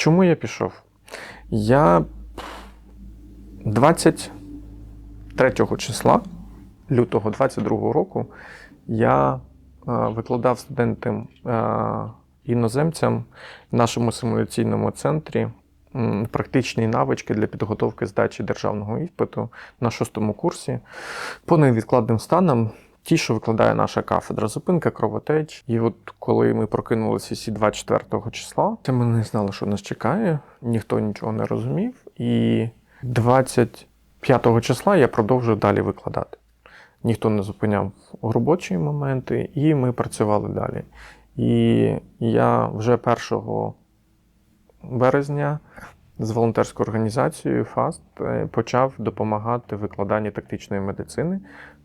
Чому я пішов? Я 23 числа лютого 22 року я е, викладав студентам е, іноземцям в нашому симуляційному центрі практичні навички для підготовки здачі державного іспиту на шостому курсі по невідкладним станам. Ті, що викладає наша кафедра, зупинка кровотеч. І от коли ми прокинулися всі 24 числа, це ми не знали, що нас чекає, ніхто нічого не розумів. І 25 числа я продовжив далі викладати. Ніхто не зупиняв робочі моменти, і ми працювали далі. І я вже 1 березня з волонтерською організацією ФАСТ е, почав допомагати викладанні тактичної медицини,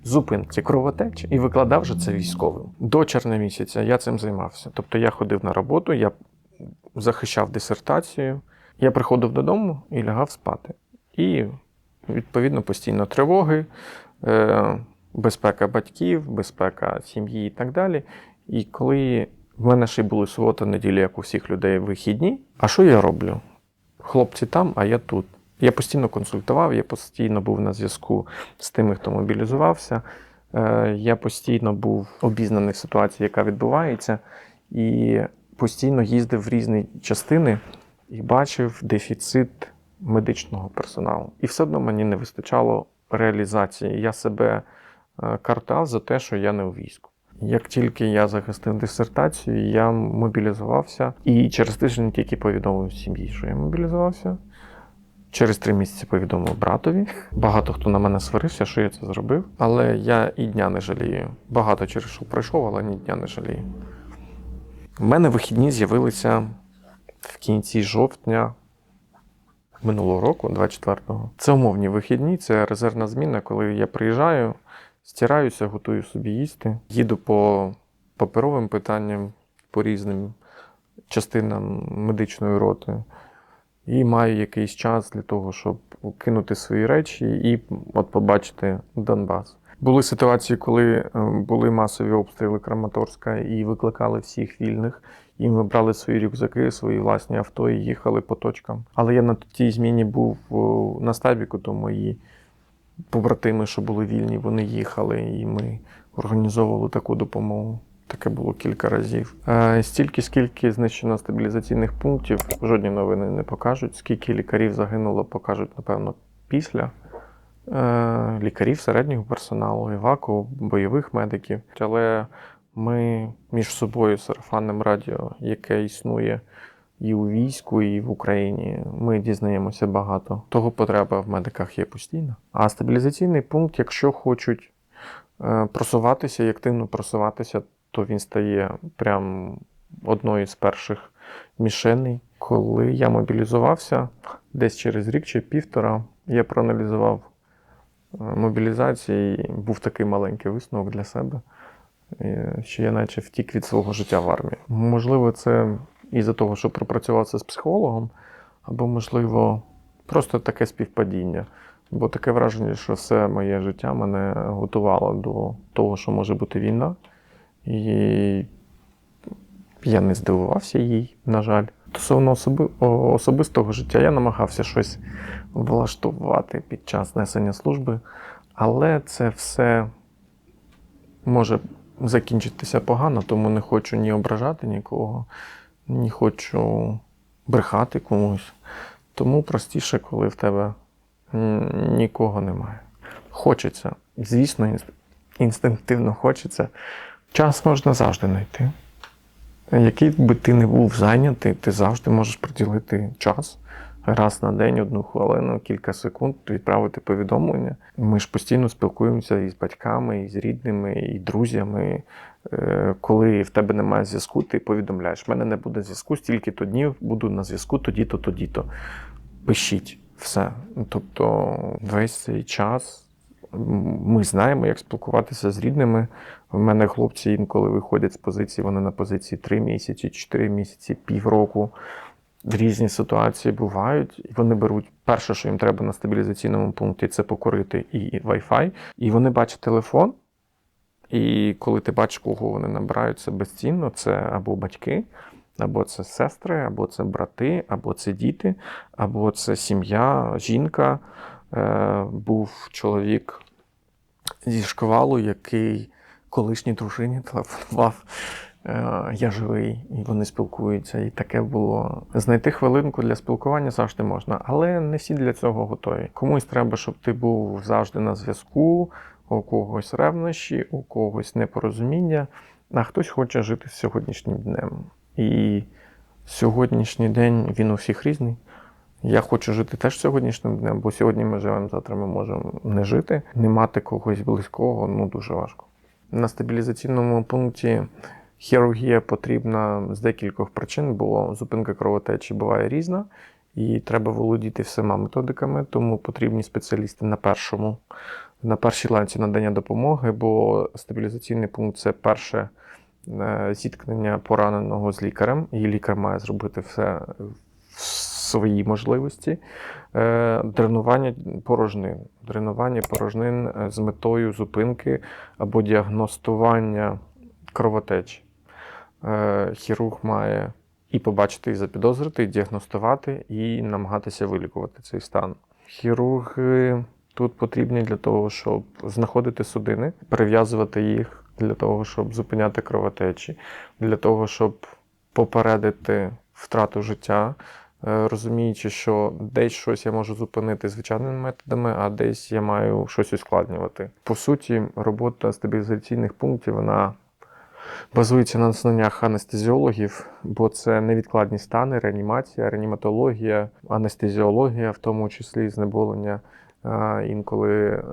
зупинці кровотеч і викладав вже це військовим. До червня місяця я цим займався. Тобто я ходив на роботу, я захищав дисертацію, я приходив додому і лягав спати. І, відповідно, постійно тривоги, е, безпека батьків, безпека сім'ї і так далі. І коли в мене ще й були субота, неділя, як у всіх людей, вихідні, а що я роблю? Хлопці там, а я тут. Я постійно консультував, я постійно був на зв'язку з тими, хто мобілізувався. Е, Я постійно був обізнаний в ситуації, яка відбувається, і постійно їздив в різні частини і бачив дефіцит медичного персоналу. І все одно мені не вистачало реалізації. Я себе е, картав за те, що я не у війську. Як тільки я захистив дисертацію, я мобілізувався і через тиждень тільки повідомив сім'ї, що я мобілізувався. Через три місяці повідомив братові. Багато хто на мене сварився, що я це зробив. Але я і дня не жалію. Багато через що пройшов, але ні дня не жалію. У мене вихідні з'явилися в кінці жовтня минулого року, 24-го. Це умовні вихідні, це резервна зміна, коли я приїжджаю, стираюся, готую собі їсти, їду по паперовим питанням, по різним частинам медичної роти. І маю якийсь час для того, щоб кинути свої речі і от побачити Донбас. Були ситуації, коли е, були масові обстріли Краматорська і викликали всіх вільних. І ми брали свої рюкзаки, свої власні авто і їхали по точкам. Але я на тій зміні був на стабіку, то мої побратими, що були вільні, вони їхали, і ми організовували таку допомогу. Таке було кілька разів. Е, стільки, скільки знищено стабілізаційних пунктів, жодні новини не покажуть. Скільки лікарів загинуло, покажуть, напевно, після. Е, лікарів середнього персоналу, іваку, бойових медиків. Але ми між собою сарафанним радіо, яке існує і у війську, і в Україні, ми дізнаємося багато. Того потреба в медиках є постійно. А стабілізаційний пункт, якщо хочуть е, просуватися і активно просуватися, то він стає прям одною з перших мішеней. Коли я мобілізувався, десь через рік чи півтора, я проаналізував е, мобілізацію, і був такий маленький висновок для себе, е, що я наче втік від свого життя в армії. Можливо, це із-за того, що пропрацювався з психологом, або, можливо, просто таке співпадіння. Бо таке враження, що все моє життя мене готувало до того, що може бути війна. І я не здивувався їй, на жаль. Стосовно особи, особистого життя я намагався щось влаштувати під час несення служби, але це все може закінчитися погано, тому не хочу ні ображати нікого, ні хочу брехати комусь. Тому простіше, коли в тебе нікого немає. Хочеться, звісно, інстинктивно хочеться. Час можна завжди знайти. Який би ти не був зайнятий, ти завжди можеш приділити час раз на день, одну хвилину, кілька секунд, відправити повідомлення. Ми ж постійно спілкуємося і з батьками, і з рідними, і друзями. Е, Коли в тебе немає зв'язку, ти повідомляєш, в мене не буде зв'язку, стільки-то днів буду на зв'язку, тоді-то, тоді-то. Пишіть все. Тобто весь цей час ми знаємо, як спілкуватися з рідними. В мене хлопці інколи виходять з позиції, вони на позиції 3 місяці, 4 місяці, півроку. Різні ситуації бувають, і вони беруть перше, що їм треба на стабілізаційному пункті, це покорити і Wi-Fi. І вони бачать телефон. І коли ти бачиш, кого вони набирають, це безцінно, це або батьки, Або це сестри, або це брати, або це діти, або це сім'я, жінка. Е, Був чоловік зі шквалу, який колишній дружині телефонував. е, Я живий, і вони спілкуються. І таке було. Знайти хвилинку для спілкування завжди можна, але не всі для цього готові. Комусь треба, щоб ти був завжди на зв'язку, у когось ревнощі, у когось непорозуміння, а хтось хоче жити сьогоднішнім днем. І сьогоднішній день він у всіх різний. Я хочу жити теж сьогоднішнім днем, бо сьогодні ми живемо, завтра ми можемо не жити. Не мати когось близького ну дуже важко. На стабілізаційному пункті хірургія потрібна з декількох причин, бо зупинка кровотечі буває різна, і треба володіти всіма методиками, тому потрібні спеціалісти на першому, на першій ланці надання допомоги, бо стабілізаційний пункт це перше е, зіткнення пораненого з лікарем, і лікар має зробити все свої можливості. Е, Дренування порожнин. Дренування порожнин е, з метою зупинки або діагностування кровотечі. Е, Хірург має і побачити, і запідозрити, і діагностувати, і намагатися вилікувати цей стан. Хірурги тут потрібні для того, щоб знаходити судини, перев'язувати їх для того, щоб зупиняти кровотечі, для того, щоб попередити втрату життя, розуміючи, що десь щось я можу зупинити звичайними методами, а десь я маю щось ускладнювати. По суті, робота стабілізаційних пунктів вона базується на знаннях анестезіологів, бо це невідкладні стани, реанімація, реаніматологія, анестезіологія, в тому числі знеболення, е, інколи е,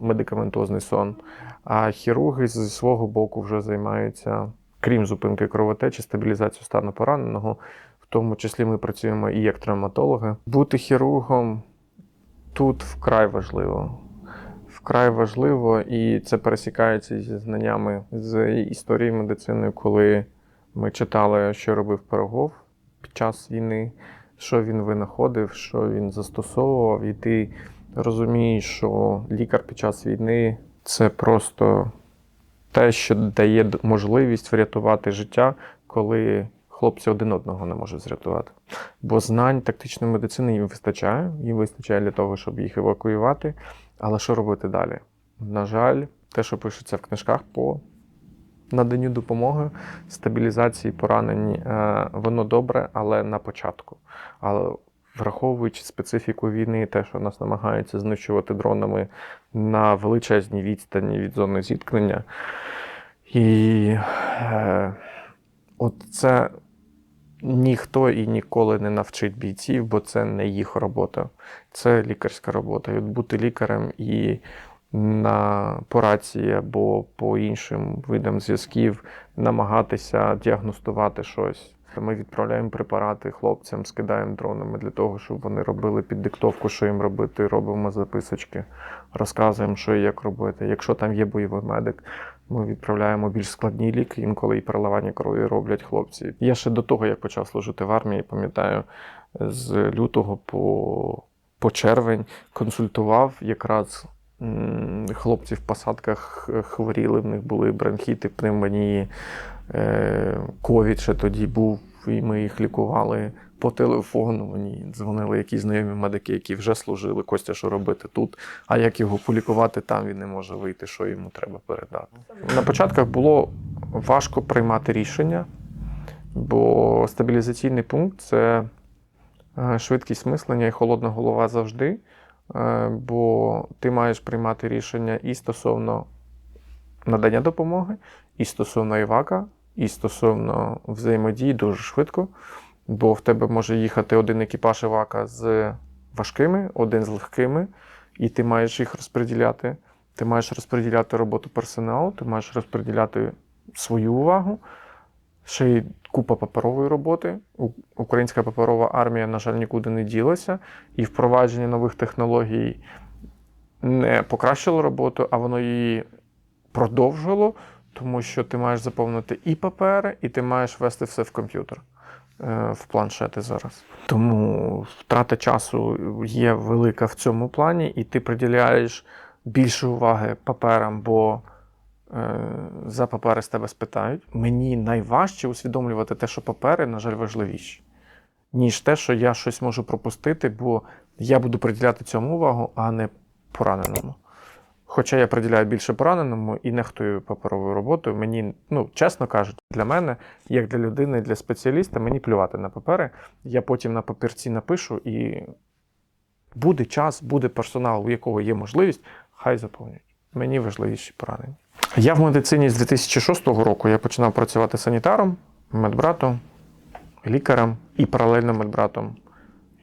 медикаментозний сон. А хірурги зі свого боку вже займаються, крім зупинки кровотечі, стабілізацією стану пораненого. Тому числі ми працюємо і як травматологи. Бути хірургом тут вкрай важливо. Вкрай важливо, і це пересікається зі знаннями з історії медицини, коли ми читали, що робив Пирогов під час війни, що він винаходив, що він застосовував, і ти розумієш, що лікар під час війни це просто те, що дає можливість врятувати життя, коли хлопці один одного не можуть зрятувати. Бо знань тактичної медицини їм вистачає, їм вистачає для того, щоб їх евакуювати. Але що робити далі? На жаль, те, що пишеться в книжках по наданню допомоги, стабілізації поранень, е, воно добре, але на початку. Але враховуючи специфіку війни, те, що нас намагаються знищувати дронами на величезній відстані від зони зіткнення. І е, от це ніхто і ніколи не навчить бійців, бо це не їх робота. Це лікарська робота. І от бути лікарем і на по рації або по іншим видам зв'язків намагатися діагностувати щось. Ми відправляємо препарати хлопцям, скидаємо дронами для того, щоб вони робили під диктовку, що їм робити, робимо записочки, розказуємо, що і як робити. Якщо там є бойовий медик, ми відправляємо більш складні ліки, інколи і переливання крові роблять хлопці. Я ще до того, як почав служити в армії, пам'ятаю, з лютого по, по червень консультував якраз хлопці в посадках хворіли, в них були бронхіти, пневмонії, е, ковід ще тоді був, і ми їх лікували по телефону. Мені дзвонили якісь знайомі медики, які вже служили. Костя, що робити тут? А як його полікувати там, він не може вийти, що йому треба передати. На початках було важко приймати рішення, бо стабілізаційний пункт це е, швидкість мислення і холодна голова завжди. Е, Бо ти маєш приймати рішення і стосовно надання допомоги, і стосовно івака, і стосовно взаємодії дуже швидко. Бо в тебе може їхати один екіпаж івака з важкими, один з легкими, і ти маєш їх розподіляти. Ти маєш розподіляти роботу персоналу, ти маєш розподіляти свою увагу. Ще й купа паперової роботи. Українська паперова армія, на жаль, нікуди не ділася, і впровадження нових технологій не покращило роботу, а воно її продовжило, тому що ти маєш заповнити і папери, і ти маєш ввести все в комп'ютер. Е, В планшети зараз. Тому втрата часу є велика в цьому плані, і ти приділяєш більше уваги паперам, бо е, за папери з тебе спитають. Мені найважче усвідомлювати те, що папери, на жаль, важливіші, ніж те, що я щось можу пропустити, бо я буду приділяти цьому увагу, а не пораненому. Хоча я приділяю більше пораненому і нехтую паперовою роботою, мені, ну, чесно кажучи, для мене, як для людини, для спеціаліста, мені плювати на папери. Я потім на папірці напишу і буде час, буде персонал, у якого є можливість, хай заповнюють. Мені важливіші поранення. Я в медицині з 2006 року я починав працювати санітаром, медбратом, лікарем і паралельно медбратом.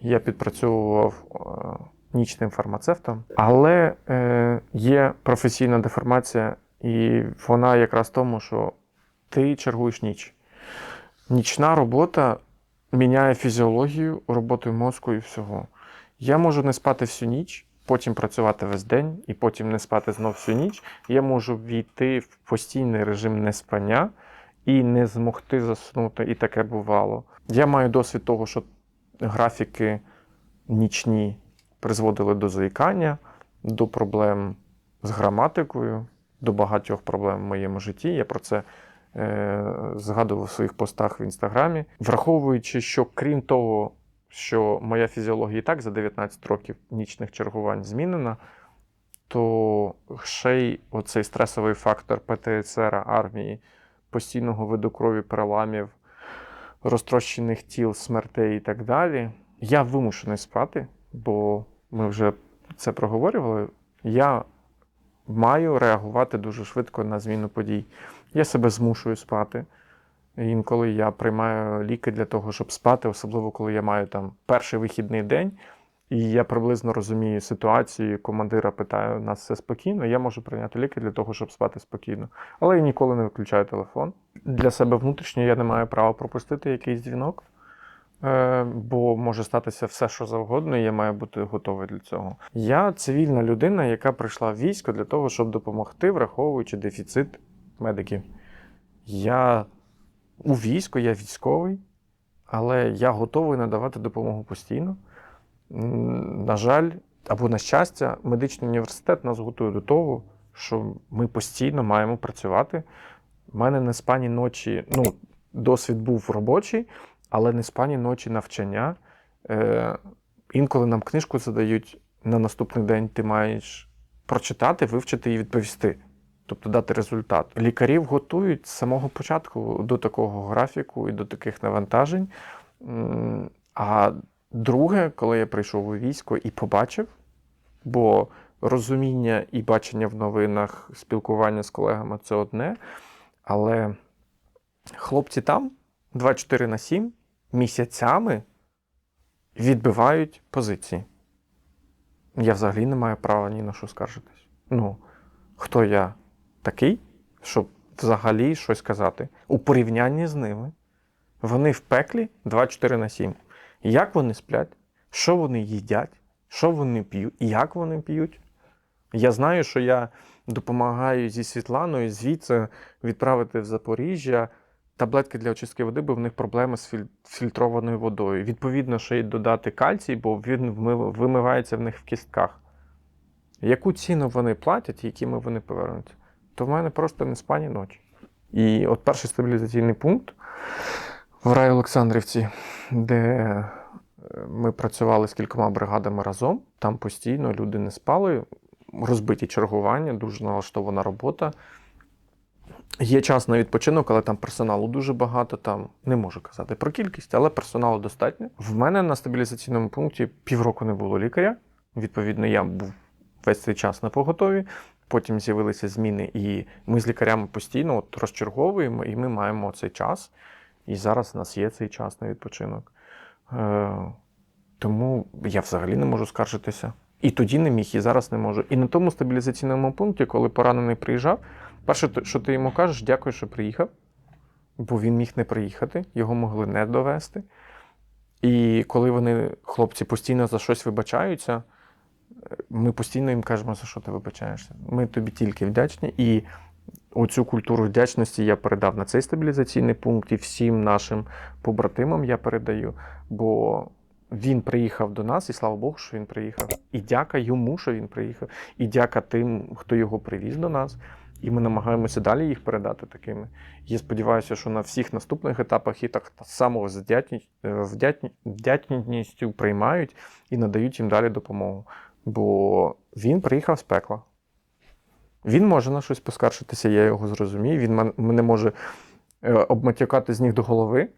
Я підпрацьовував е, нічним фармацевтом, але е, є професійна деформація, і вона якраз в тому, що ти чергуєш ніч. Нічна робота міняє фізіологію, роботу мозку і всього. Я можу не спати всю ніч, потім працювати весь день і потім не спати знов всю ніч. Я можу війти в постійний режим неспання і не змогти заснути, і таке бувало. Я маю досвід того, що графіки нічні призводили до заїкання, до проблем з граматикою, до багатьох проблем в моєму житті. Я про це е, згадував в своїх постах в інстаграмі, враховуючи, що крім того, що моя фізіологія і так за 19 років нічних чергувань змінена, то ще й оцей стресовий фактор ПТСР армії, постійного виду крові, переламів, розтрощених тіл, смертей і так далі. Я вимушений спати, бо ми вже це проговорювали. Я маю реагувати дуже швидко на зміну подій. Я себе змушую спати. Інколи я приймаю ліки для того, щоб спати, особливо коли я маю там перший вихідний день, і я приблизно розумію ситуацію. Командира питає, у нас все спокійно. Я можу прийняти ліки для того, щоб спати спокійно. Але я ніколи не виключаю телефон. Для себе внутрішньо я не маю права пропустити якийсь дзвінок, е, бо може статися все, що завгодно, і я маю бути готовий для цього. Я цивільна людина, яка прийшла в військо для того, щоб допомогти, враховуючи дефіцит медиків. Я у війську, я військовий, але я готовий надавати допомогу постійно. На жаль, або на щастя, медичний університет нас готує до того, що ми постійно маємо працювати. У мене не спані ночі, ну, досвід був робочий, але не спані ночі навчання. Е, інколи нам книжку задають на наступний день, ти маєш прочитати, вивчити і відповісти. Тобто дати результат. Лікарів готують з самого початку до такого графіку і до таких навантажень. А друге, коли я прийшов у військо і побачив, бо розуміння і бачення в новинах, спілкування з колегами це одне. Але хлопці там 24 на 7 місяцями відбивають позиції. Я взагалі не маю права ні на що скаржитись. Ну, хто я такий, щоб взагалі щось казати? У порівнянні з ними вони в пеклі 24 на 7. Як вони сплять, що вони їдять, що вони п'ють, як вони п'ють. Я знаю, що я допомагаю зі Світланою звідси відправити в Запоріжжя таблетки для очистки води, бо в них проблеми з фільтрованою водою. Відповідно, ще й додати кальцій, бо він вимивається в них в кістках. Яку ціну вони платять якими вони повернуться? То в мене просто не спані ночі. І от перший стабілізаційний пункт в Рай Олександрівці, де е, ми працювали з кількома бригадами разом. Там постійно люди не спали, розбиті чергування, дуже налаштована робота. Є час на відпочинок, але там персоналу дуже багато. Там не можу казати про кількість, але персоналу достатньо. В мене на стабілізаційному пункті півроку не було лікаря. Відповідно, я був весь цей час на поготові. Потім з'явилися зміни, і ми з лікарями постійно от розчерговуємо, і ми маємо цей час. І зараз у нас є цей час на відпочинок. Е, тому я взагалі не можу скаржитися. І тоді не міг, і зараз не можу. І на тому стабілізаційному пункті, коли поранений приїжджав, перше, що ти йому кажеш, дякую, що приїхав, бо він міг не приїхати, його могли не довести. І коли вони, хлопці, постійно за щось вибачаються, е, ми постійно їм кажемо, за що ти вибачаєшся. Ми тобі тільки вдячні. І оцю культуру вдячності я передав на цей стабілізаційний пункт і всім нашим побратимам я передаю. Бо він приїхав до нас, і слава Богу, що він приїхав. І дяка йому, що він приїхав, і дяка тим, хто його привіз до нас. І ми намагаємося далі їх передати такими. Я сподіваюся, що на всіх наступних етапах і так само з е, вдячні- вдячністю приймають і надають їм далі допомогу. Бо він приїхав з пекла. Він може на щось поскаржитися, я його зрозумію. Він мен- мене може е, обматюкати з ніг до голови.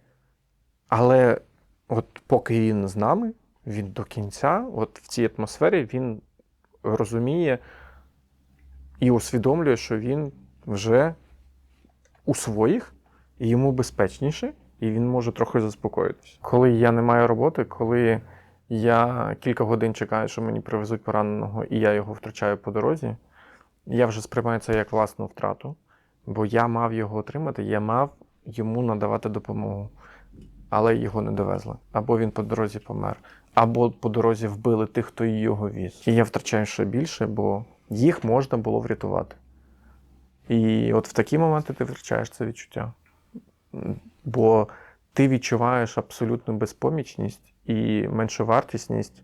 Але от поки він з нами, він до кінця, от в цій атмосфері, він розуміє і усвідомлює, що він вже у своїх, і йому безпечніше, і він може трохи заспокоїтися. Коли я не маю роботи, коли я кілька годин чекаю, що мені привезуть пораненого, і я його втрачаю по дорозі, я вже сприймаю це як власну втрату, бо я мав його отримати, я мав йому надавати допомогу, але його не довезли. Або він по дорозі помер, або по дорозі вбили тих, хто його віз. І я втрачаю ще більше, бо їх можна було врятувати. І от в такі моменти ти втрачаєш це відчуття. Бо ти відчуваєш абсолютну безпомічність і меншовартісність,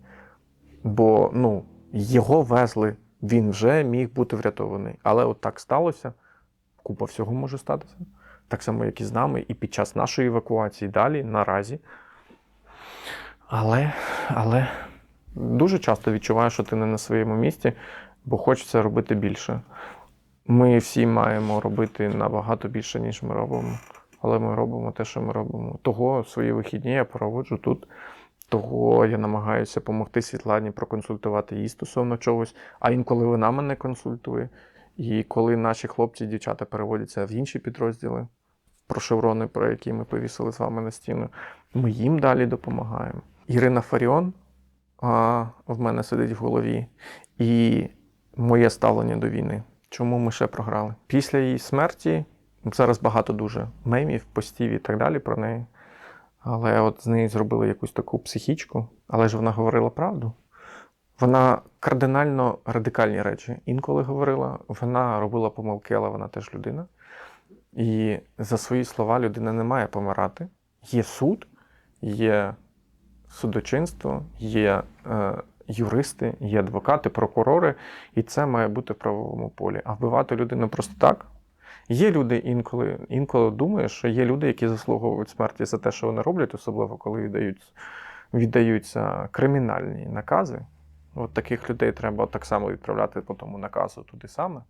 бо ну, його везли, він вже міг бути врятований. Але от так сталося, купа всього може статися. Так само, як і з нами, і під час нашої евакуації далі, наразі. Але, але дуже часто відчуваєш, що ти не на своєму місці, бо хочеться робити більше. Ми всі маємо робити набагато більше, ніж ми робимо. Але ми робимо те, що ми робимо. Того свої вихідні я проводжу тут. Того я намагаюся допомогти Світлані проконсультувати її стосовно чогось. А інколи вона мене консультує. І коли наші хлопці і дівчата переводяться в інші підрозділи, про шеврони, про які ми повісили з вами на стіну, ми їм далі допомагаємо. Ірина Фаріон а, в мене сидить в голові. І моє ставлення до війни. Чому ми ще програли? Після її смерті зараз багато дуже мемів, постів і так далі про неї. Але от з неї зробили якусь таку психічку, але ж вона говорила правду. Вона кардинально радикальні речі інколи говорила. Вона робила помилки, але вона теж людина. І за свої слова людина не має помирати. Є суд, є судочинство, є е, юристи, є адвокати, прокурори, і це має бути в правовому полі. А вбивати людину просто так. Є люди інколи, інколи думаєш, що є люди, які заслуговують смерті за те, що вони роблять, особливо коли віддають, віддаються кримінальні накази. От таких людей треба так само відправляти по тому наказу туди саме.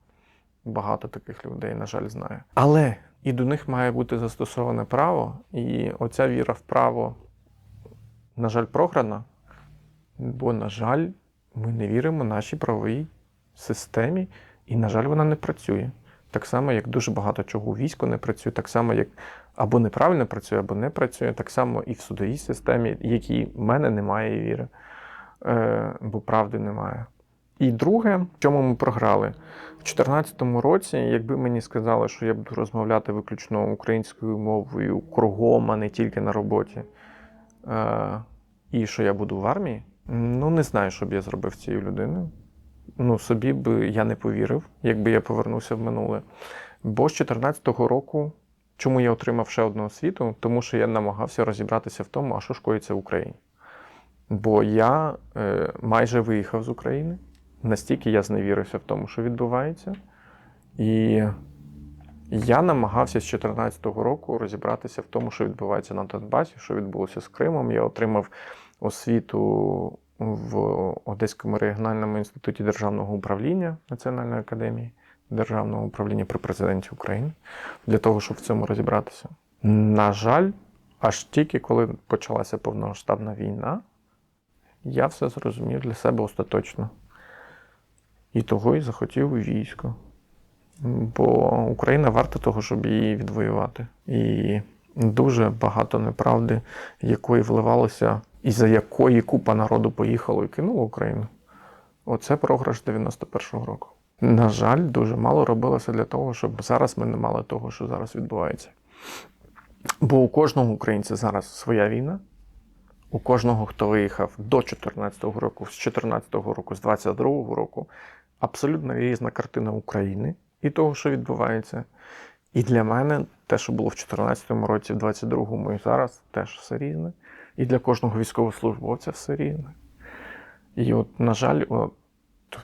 Багато таких людей, на жаль, знаю. Але і до них має бути застосоване право, і оця віра в право, на жаль, програна. Бо, на жаль, ми не віримо нашій правовій системі, і, на жаль, вона не працює. Так само, як дуже багато чого у війську не працює, так само, як або неправильно працює, або не працює, так само і в судовій системі, якій в мене немає віри, е, бо правди немає. І друге, в чому ми програли? В 2014 році, якби мені сказали, що я буду розмовляти виключно українською мовою кругом, а не тільки на роботі, е, і що я буду в армії, ну не знаю, що б я зробив цією людиною. Ну, собі би я не повірив, якби я повернувся в минуле. Бо з 2014 року, чому я отримав ще одну освіту? Тому що я намагався розібратися в тому, а що ж коїться в Україні. Бо я е, майже виїхав з України, настільки я зневірився в тому, що відбувається. І я намагався з 2014 року розібратися в тому, що відбувається на Донбасі, що відбулося з Кримом. Я отримав освіту в Одеському регіональному інституті державного управління Національної академії державного управління при президенті України для того, щоб в цьому розібратися. На жаль, аж тільки коли почалася повномасштабна війна, я все зрозумів для себе остаточно. І того і захотів у військо. Бо Україна варта того, щоб її відвоювати. І дуже багато неправди, якої вливалося, і за якої купа народу поїхало і кинуло Україну. Оце програш 91-го року. На жаль, дуже мало робилося для того, щоб зараз ми не мали того, що зараз відбувається. Бо у кожного українця зараз своя війна. У кожного, хто виїхав до 2014 року, з 2014 року, з 2022 року, абсолютно різна картина України і того, що відбувається. І для мене те, що було в 2014 році, в 2022 і зараз, теж все різне. І для кожного військовослужбовця все різне. І от, на жаль, о,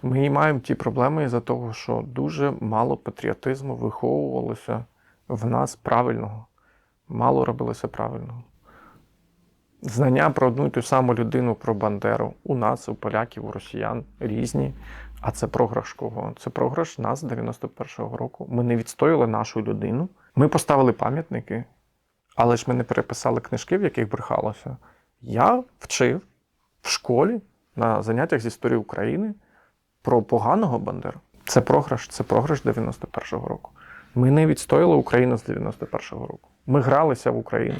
Ми маємо ті проблеми із-за того, що дуже мало патріотизму виховувалося в нас правильного. Мало робилося правильного. Знання про одну і ту саму людину, про Бандеру у нас, у поляків, у росіян різні. А це програш кого? Це програш нас 91-го року. Ми не відстояли нашу людину. Ми поставили пам'ятники, але ж ми не переписали книжки, в яких брехалося. Я вчив в школі на заняттях з історії України про поганого Бандеру. Це програш, це програш 91-го року. Ми не відстояли Україну з 91-го року. Ми гралися в Україну.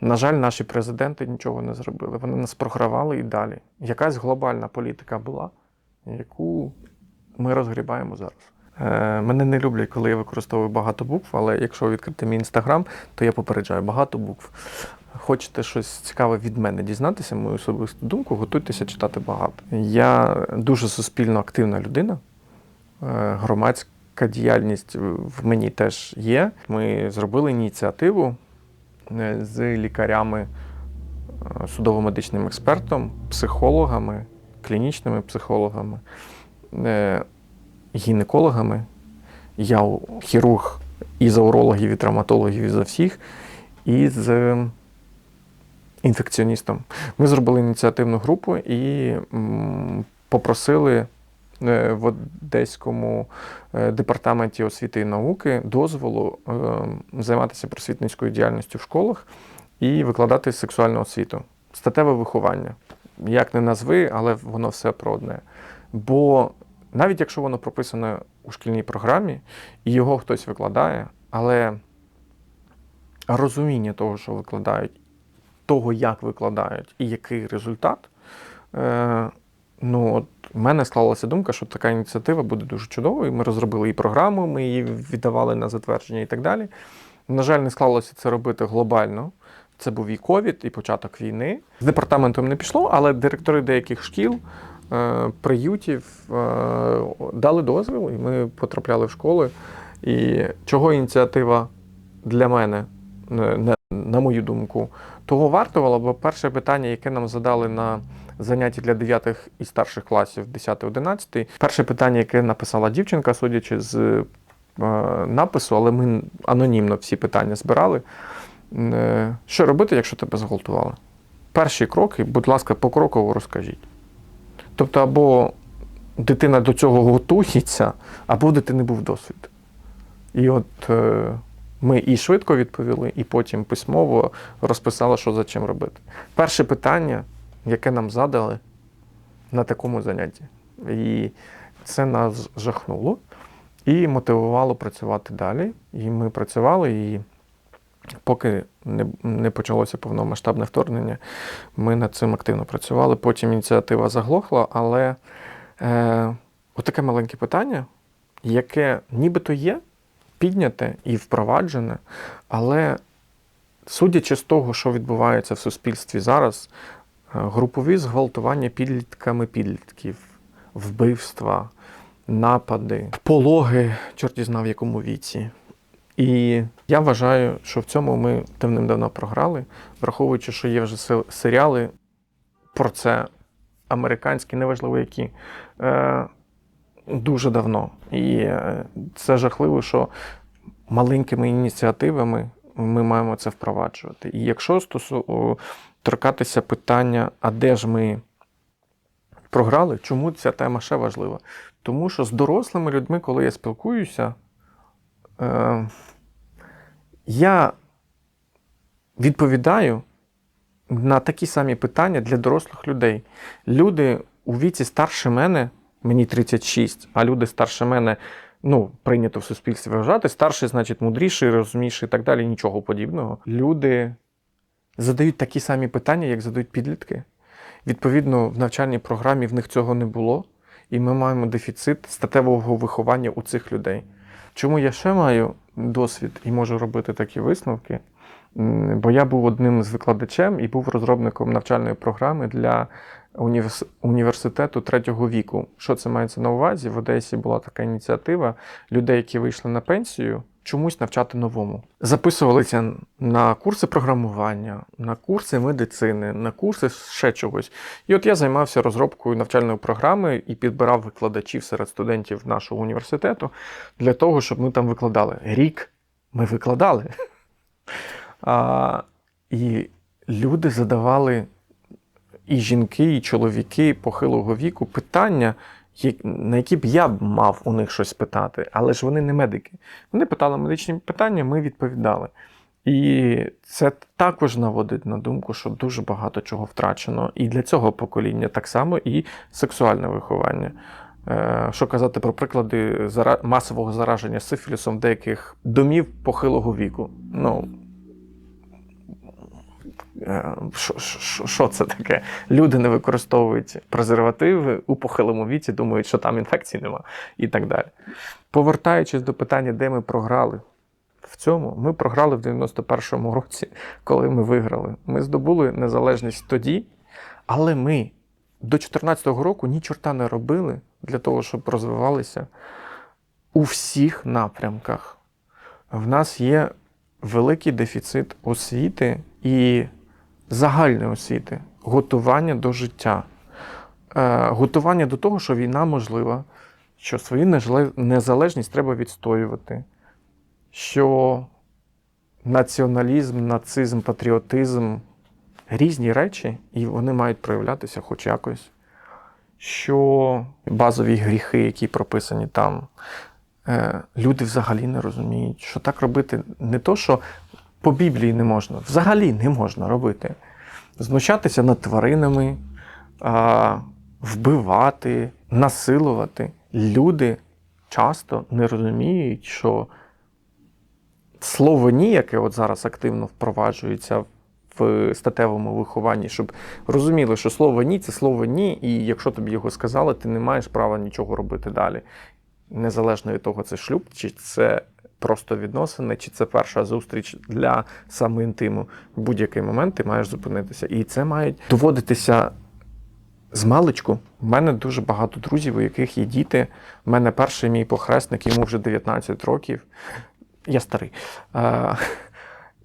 На жаль, наші президенти нічого не зробили. Вони нас програвали і далі. Якась глобальна політика була, яку ми розгрібаємо зараз. Е, мене не люблять, коли я використовую багато букв, але якщо відкрити мій інстаграм, то я попереджаю багато букв. Хочете щось цікаве від мене дізнатися, мою особисту думку, готуйтеся читати багато. Я дуже суспільно активна людина, е, громадська діяльність в мені теж є. Ми зробили ініціативу е, з лікарями, судово-медичним експертом, психологами, клінічними психологами, гінекологами. Я хірург і за урологів, і травматологів, і за всіх, і з інфекціоністом. Ми зробили ініціативну групу і попросили е, в Одеському е, департаменті освіти і науки дозволу е, займатися просвітницькою діяльністю в школах і викладати сексуальну освіту, статеве виховання. Як не назви, але воно все про одне. Бо навіть якщо воно прописано у шкільній програмі і його хтось викладає, але розуміння того, що викладають, того, як викладають і який результат, е, ну от в мене склалася думка, що така ініціатива буде дуже чудовою. Ми розробили і програму, ми її віддавали на затвердження і так далі. На жаль, не склалося це робити глобально. Це був і ковід, і початок війни. З департаментом не пішло, але директори деяких шкіл, приютів е, дали дозвіл, і ми потрапляли в школи. І чого ініціатива для мене, не- не- на мою думку, того вартувало, бо перше питання, яке нам задали на занятті для 9 і старших класів, 10-11, перше питання, яке написала дівчинка, судячи з е, напису, але ми анонімно всі питання збирали. Е, Що робити, якщо тебе зґвалтували? Перші кроки, будь ласка, покроково розкажіть. Тобто, або дитина до цього готується, або дитини був досвід. І от е, ми і швидко відповіли, і потім письмово розписали, що за чим робити. Перше питання, яке нам задали на такому занятті. І це нас жахнуло і мотивувало працювати далі. І ми працювали, і поки не, не почалося повномасштабне вторгнення, ми над цим активно працювали. Потім ініціатива заглохла, але е, отаке маленьке питання, яке нібито є, підняте і впроваджене, але судячи з того, що відбувається в суспільстві зараз, е, групові зґвалтування підлітками підлітків, вбивства, напади, пологи, чорті знав в якому віці. І я вважаю, що в цьому ми давним-давно програли, враховуючи, що є вже серіали про це американські, неважливо які, е, дуже давно. І е, це жахливо, що маленькими ініціативами ми маємо це впроваджувати. І якщо стосу... торкатися питання, а де ж ми програли, чому ця тема ще важлива? Тому що з дорослими людьми, коли я спілкуюся, е, я відповідаю на такі самі питання для дорослих людей. Люди у віці старше мене, мені 36, а люди старше мене, ну, прийнято в суспільстві вважати, старший, значить, мудріший, розумніший і так далі, нічого подібного. Люди задають такі самі питання, як задають підлітки. Відповідно, в навчальній програмі в них цього не було, і ми маємо дефіцит статевого виховання у цих людей. Чому я ще маю досвід і можу робити такі висновки? Бо я був одним з викладачем і був розробником навчальної програми для універс- університету третього віку. Що це мається на увазі? В Одесі була така ініціатива людей, які вийшли на пенсію чомусь навчати новому. Записувалися на курси програмування, на курси медицини, на курси ще чогось. І от я займався розробкою навчальної програми і підбирав викладачів серед студентів нашого університету для того, щоб ми там викладали. Рік ми викладали. А, і люди задавали і жінки, і чоловіки похилого віку питання, на які б я мав у них щось питати, але ж вони не медики. Вони питали медичні питання, ми відповідали. І це також наводить на думку, що дуже багато чого втрачено. І для цього покоління так само і сексуальне виховання. Е, Що казати про приклади масового зараження сифілісом деяких домів похилого віку? Ну, що- що це таке? Люди не використовують презервативи у похилому віці, думають, що там інфекцій нема і так далі. Повертаючись до питання, де ми програли. В цьому ми програли в 91-му році, коли ми виграли. Ми здобули незалежність тоді, але ми до 14-го року ні чорта не робили для того, щоб розвивалися у всіх напрямках. В нас є великий дефіцит освіти і загальної освіти, готування до життя, е, готування до того, що війна можлива, що свою незалежність треба відстоювати, що націоналізм, нацизм, патріотизм різні речі, і вони мають проявлятися хоч якось. Що базові гріхи, які прописані там, е, люди взагалі не розуміють, що так робити не то, що по Біблії не можна, взагалі не можна робити. Знущатися над тваринами, вбивати, насилувати. Люди часто не розуміють, що слово ні, яке от зараз активно впроваджується в статевому вихованні, щоб розуміли, що слово ні це слово ні, і якщо тобі його сказали, ти не маєш права нічого робити далі. Незалежно від того, це шлюб, чи це просто відносини, чи це перша зустріч для самоінтиму. В будь-який момент ти маєш зупинитися. І це має доводитися з маличку. У мене дуже багато друзів, у яких є діти. У мене перший мій похресник, йому вже 19 років. Я старий.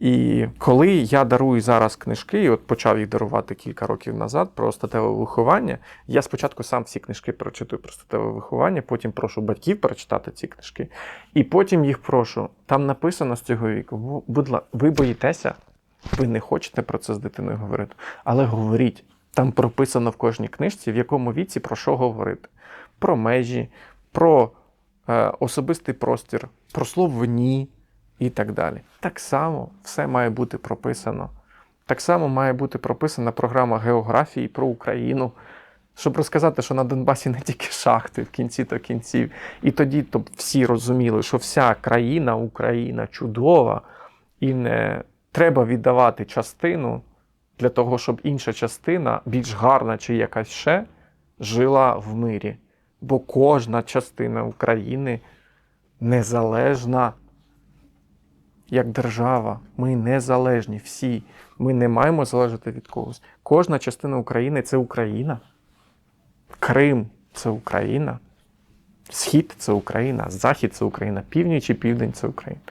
І коли я дарую зараз книжки, і от почав їх дарувати кілька років назад про статеве виховання, я спочатку сам всі книжки перечитую про статеве виховання, потім прошу батьків перечитати ці книжки, і потім їх прошу. Там написано з цього віку, «Бу- будь ласка, ви боїтеся, ви не хочете про це з дитиною говорити, але говоріть. Там прописано в кожній книжці, в якому віці про що говорити: про межі, про е, особистий простір, про слово ні і так далі. Так само все має бути прописано. Так само має бути прописана програма географії про Україну, щоб розказати, що на Донбасі не тільки шахти в кінці то кінців. І тоді то всі розуміли, що вся країна, Україна чудова, і не треба віддавати частину для того, щоб інша частина, більш гарна чи якась ще, жила в мирі. Бо кожна частина України незалежна як держава. Ми незалежні всі. Ми не маємо залежати від когось. Кожна частина України це Україна. Крим це Україна. Схід це Україна, Захід це Україна, північ і південь це Україна.